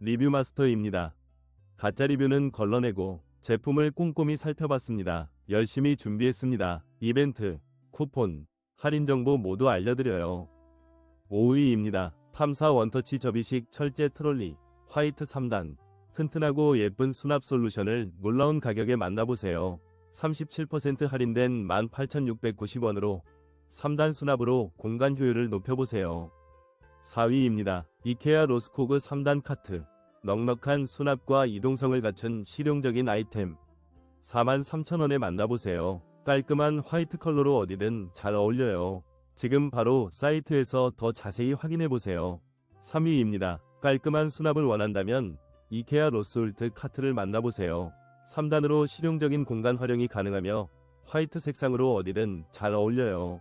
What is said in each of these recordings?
리뷰 마스터입니다. 가짜 리뷰는 걸러내고 제품을 꼼꼼히 살펴봤습니다. 열심히 준비했습니다. 이벤트, 쿠폰, 할인 정보 모두 알려드려요. 5위입니다. 탐사 원터치 접이식 철제 트롤리 화이트 3단 튼튼하고 예쁜 수납 솔루션을 놀라운 가격에 만나보세요. 37% 할인된 18,690원으로 3단 수납으로 공간 효율을 높여보세요. 4위입니다. 이케아 로스코그 3단 카트 넉넉한 수납과 이동성을 갖춘 실용적인 아이템 43,000원에 만나보세요. 깔끔한 화이트 컬러로 어디든 잘 어울려요. 지금 바로 사이트에서 더 자세히 확인해보세요. 3위입니다. 깔끔한 수납을 원한다면 이케아 로스울트 카트를 만나보세요. 3단으로 실용적인 공간 활용이 가능하며 화이트 색상으로 어디든 잘 어울려요.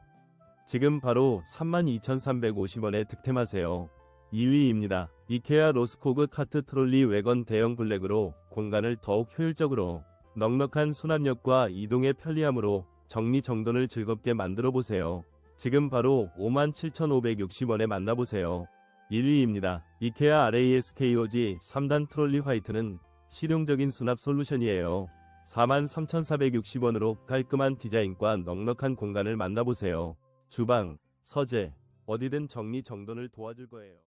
지금 바로 32,350원에 득템하세요. 2위입니다. 이케아 로스코그 카트 트롤리 외건 대형 블랙으로 공간을 더욱 효율적으로 넉넉한 수납력과 이동의 편리함으로 정리정돈을 즐겁게 만들어 보세요. 지금 바로 57,560원에 만나보세요. 1위입니다. 이케아 RASKOG 3단 트롤리 화이트는 실용적인 수납 솔루션이에요. 43,460원으로 깔끔한 디자인과 넉넉한 공간을 만나보세요. 주방, 서재, 어디든 정리 정돈을 도와줄 거예요.